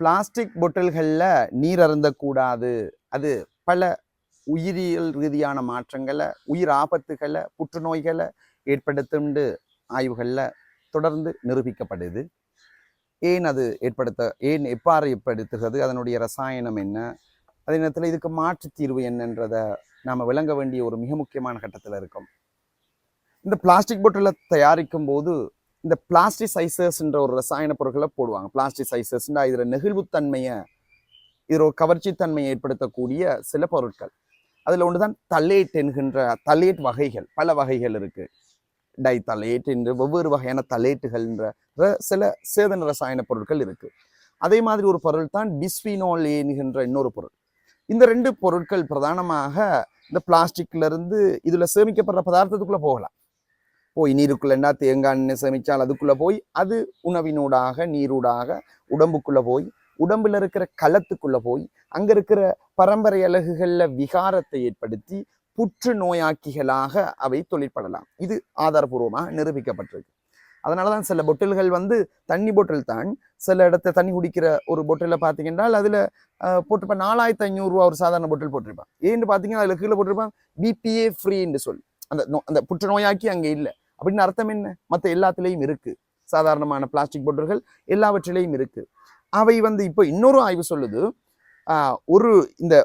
Plastic பொட்டல்களில் நீர் அருந்தக்கூடாது. அது பல உயிரியல் ரீதியான மாற்றங்களை உயிர் ஆபத்துகளை புற்றுநோய்களை ஏற்படுத்தும்னு ஆய்வுகளில் தொடர்ந்து நிரூபிக்கப்படுது. ஏன் அது ஏற்படுத்த ஏன் எவ்வாறு ஏற்படுத்துகிறது அதனுடைய ரசாயனம் என்ன அதே நேரத்தில் இதுக்கு மாற்று தீர்வு என்னன்றதை நாம் விளங்க வேண்டிய ஒரு மிக முக்கியமான கட்டத்தில் இருக்கும். இந்த பிளாஸ்டிக் பொட்டிலை தயாரிக்கும் போது இந்த பிளாஸ்டிசைசர்ஸ்ன்ற ஒரு ரசாயன பொருட்களை போடுவாங்க. பிளாஸ்டிசைசர்ஸ்ன்றா இதில் நெகிழ்வுத்தன்மையை இதில் ஒரு கவர்ச்சித்தன்மையை ஏற்படுத்தக்கூடிய சில பொருட்கள். அதில் ஒன்று தான் தலேட் என்கின்ற தலேட் வகைகள் பல வகைகள் இருக்குது டை தலேட் என்று வெவ்வேறு வகையான தலேட்டுகள்ன்ற சில சேதன ரசாயன பொருட்கள் இருக்குது அதே மாதிரி ஒரு பொருள் தான் பிஸ்வினோல் என்கின்ற இன்னொரு பொருள். இந்த ரெண்டு பொருட்கள் பிரதானமாக இந்த பிளாஸ்டிக்ல இருந்து சேமிக்கப்படுற பதார்த்தத்துக்குள்ளே போகலாம். போய் நீருக்குள்ளண்டா தேங்காய் எண்ணெய் சேமிச்சால் அதுக்குள்ளே போய் அது உணவினூடாக நீரூடாக உடம்புக்குள்ளே போய் உடம்பில் இருக்கிற களத்துக்குள்ளே போய் அங்கே இருக்கிற பரம்பரை அலகுகளில் விகாரத்தை ஏற்படுத்தி புற்று நோயாக்கிகளாக அவை தொழிற்படலாம். இது ஆதாரபூர்வமாக நிரூபிக்கப்பட்டிருக்கு. அதனாலதான் சில பொட்டில்கள் வந்து தண்ணி பொட்டில் தான். சில இடத்த தண்ணி குடிக்கிற ஒரு பொட்டில பார்த்தீங்கன்னா அதில் போட்டிருப்பேன் நாலாயிரத்தி ஐநூறுரூவா ஒரு சாதாரண பொட்டில் போட்டிருப்பான். ஏன்னு பார்த்தீங்கன்னா அதில் கீழே போட்டிருப்பான் பிபிஏ ஃப்ரீன்னு சொல்லி அந்த நோ- அந்த புற்றுநோயாக்கி அங்கே இல்லை. அப்படின்னு அர்த்தம் என்ன? மற்ற எல்லாத்துலேயும் இருக்குது சாதாரணமான பிளாஸ்டிக் பொருட்கள் எல்லாவற்றிலையும் இருக்குது அவை வந்து இப்போ இன்னொரு ஆய்வு சொல்லுது. ஒரு இந்த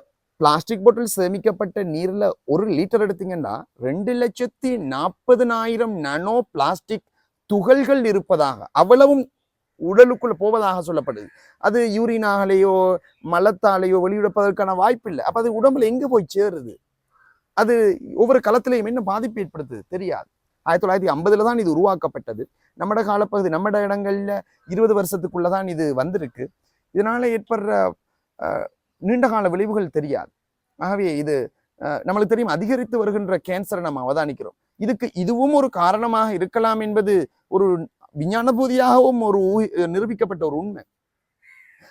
பிளாஸ்டிக் பொட்டில் சேமிக்கப்பட்ட நீரில் ஒரு லிட்டர் எடுத்தீங்கன்னா ரெண்டு லட்சத்தி நாற்பதுனாயிரம் நானோ பிளாஸ்டிக் துகள்கள் இருப்பதாக அவ்வளவும் உடலுக்குள்ள போவதாக சொல்லப்படுது. அது யூரினாகலையோ மலத்தாலேயோ வெளியிடப்பதற்கான வாய்ப்பு இல்லை அப்போ அது உடம்புல எங்கே போய் சேருது? அது ஒவ்வொரு களத்திலையும் என்ன பாதிப்பு ஏற்படுத்துது? தெரியாது. ஆயிரத்தி தொள்ளாயிரத்தி ஐம்பதுல தான் இது உருவாக்கப்பட்டது. நம்மட காலப்பகுதி நம்மட இடங்கள்ல இருபது வருஷத்துக்குள்ள தான் இது வந்திருக்கு. இதனால ஏற்படுற நீண்டகால விளைவுகள் தெரியாது. ஆகவே இது அஹ், நம்மளுக்கு தெரியும் அதிகரித்து வருகின்ற கேன்சரை நம்ம அவதானிக்கிறோம். இதுக்கு இதுவும் ஒரு காரணமாக இருக்கலாம் என்பது ஒரு விஞ்ஞானபூதியாகவும் ஒரு நிரூபிக்கப்பட்ட ஒரு உண்மை.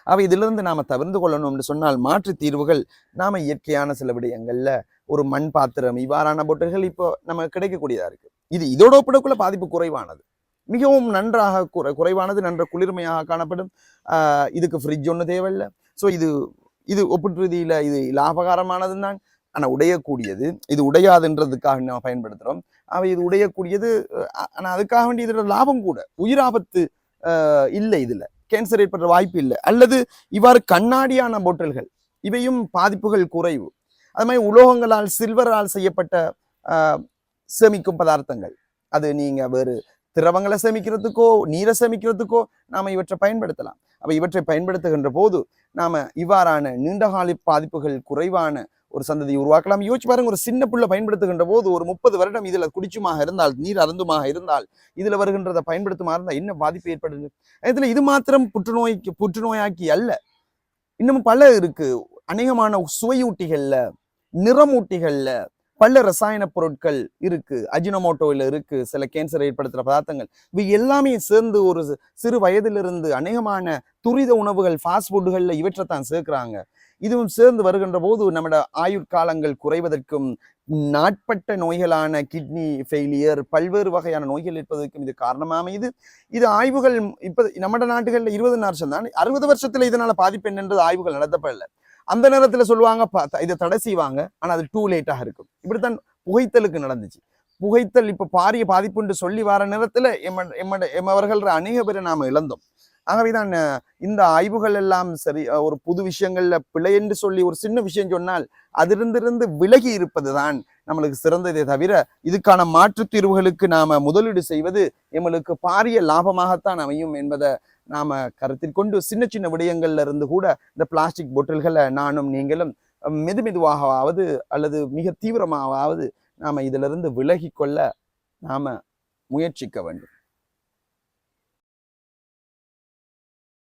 அவை இதிலிருந்து நாம் தவிர்ந்து கொள்ளணும்னு சொன்னால் மாற்று தீர்வுகள் நாம் இயற்கையான சில விடயங்களில் ஒரு மண் பாத்திரம் இவ்வாறான பொட்டுகள் இப்போ நமக்கு கிடைக்கக்கூடியதாக இருக்குது இது இதோட ஒப்பிடக்குள்ள பாதிப்பு குறைவானது. மிகவும் நன்றாக குறை குறைவானது நன்ற குளிர்மையாக காணப்படும். இதுக்கு ஃப்ரிட்ஜ் ஒன்று தேவையில்லை. ஸோ இது இது ஒப்பிட்டு ரீதியில் இது லாபகரமானது தான். ஆனால் உடையக்கூடியது இது உடையாதுன்றதுக்காக நம்ம பயன்படுத்துகிறோம் அவை இது உடையக்கூடியது ஆனால் அதுக்காக வேண்டி இதோட லாபம் கூட. உயிர் ஆபத்து இல்லை இதில். கேன்சர் ஏற்படுற வாய்ப்பு இல்லை. அல்லது இவ்வாறு கண்ணாடியான பொட்டல்கள் இவையும் பாதிப்புகள் குறைவு. அது மாதிரி உலோகங்களால் சில்வரால் செய்யப்பட்ட சேமிக்கும் பதார்த்தங்கள். அது நீங்கள் வேறு திரவங்களை சேமிக்கிறதுக்கோ நீரை சேமிக்கிறதுக்கோ நாம இவற்றை பயன்படுத்தலாம். அப்போ இவற்றை பயன்படுத்துகின்ற போது நாம் இவ்வாறான நீண்டகால பாதிப்புகள் குறைவான ஒரு சந்ததியை உருவாக்கலாம். யோசிச்சு பாருங்க ஒரு சின்ன புள்ள பயன்படுத்துகின்ற போது ஒரு முப்பது வருடம் இதில் குடிச்சுமாக இருந்தால் நீர் அருந்துமாக இருந்தால் இதில் வருகின்றதை பயன்படுத்துமா இருந்தால் என்ன பாதிப்பு ஏற்படுது? இதில் இது மாத்திரம் புற்றுநோய்க்கு புற்றுநோயாக்கி அல்ல. இன்னும் பல இருக்கு. அநேகமான சுவையூட்டிகளில் நிறமூட்டிகளில் பல ரசாயன பொருட்கள் இருக்கு. அஜினமோட்டோவில் இருக்கு. சில கேன்சர் ஏற்படுத்துகிற பதார்த்தங்கள். இவை எல்லாமே சேர்ந்து ஒரு சிறு வயதிலிருந்து அநேகமான துரித உணவுகள் ஃபாஸ்ட் ஃபுட்டுகளில் இவற்றைத்தான் சேர்க்குறாங்க சேர்க்கிறாங்க. இதுவும் சேர்ந்து வருகின்ற போது நம்மட ஆயுட்காலங்கள் குறைவதற்கும் நாட்பட்ட நோய்களான கிட்னி ஃபெயிலியர் பல்வேறு வகையான நோய்கள் இருப்பதற்கும் இது காரணமா அமையுது இது ஆய்வுகள் இப்போ நம்ம நாடுகளில் இருபது வருஷம் தான். அறுபது வருஷத்தில் இதனால் பாதிப்பு என்னன்றது ஆய்வுகள் நடத்தப்படல. அந்த நேரத்தில் சொல்லுவாங்க ப- த- இதை தடை செய்வாங்க. ஆனால் அது டூ லேட்டாக இருக்கும். இப்படித்தான் புகைத்தலுக்கு நடந்துச்சு. புகைத்தல் இப்போ பாரிய பாதிப்புண்டு சொல்லி வர நேரத்தில் எம்ம எம்மட எம்மவர்கள் அநேக பேரை நாம் இழந்தோம். ஆகவே தான் இந்த ஆய்வுகள் எல்லாம் சரி ஒரு புது விஷயங்கள்ல பிழை என்று சொல்லி ஒரு சின்ன விஷயம் சொன்னால் அதிலிருந்திருந்து விலகி இருப்பது தான் நம்மளுக்கு சிறந்ததே தவிர இதுக்கான மாற்றுத் தீர்வுகளுக்கு நாம முதலீடு செய்வது எங்களுக்கு பாரிய லாபமாகத்தான் அமையும் என்பதை நாம கருத்தில் கொண்டு சின்ன சின்ன விடயங்கள்ல இருந்து கூட இந்த பிளாஸ்டிக் பொட்டில்களை நானும் நீங்களும் மெது மெதுவாகவாவது அல்லது மிக தீவிரமாகவாவது நாம இதிலிருந்து விலகி கொள்ள நாம முயற்சிக்க வேண்டும்.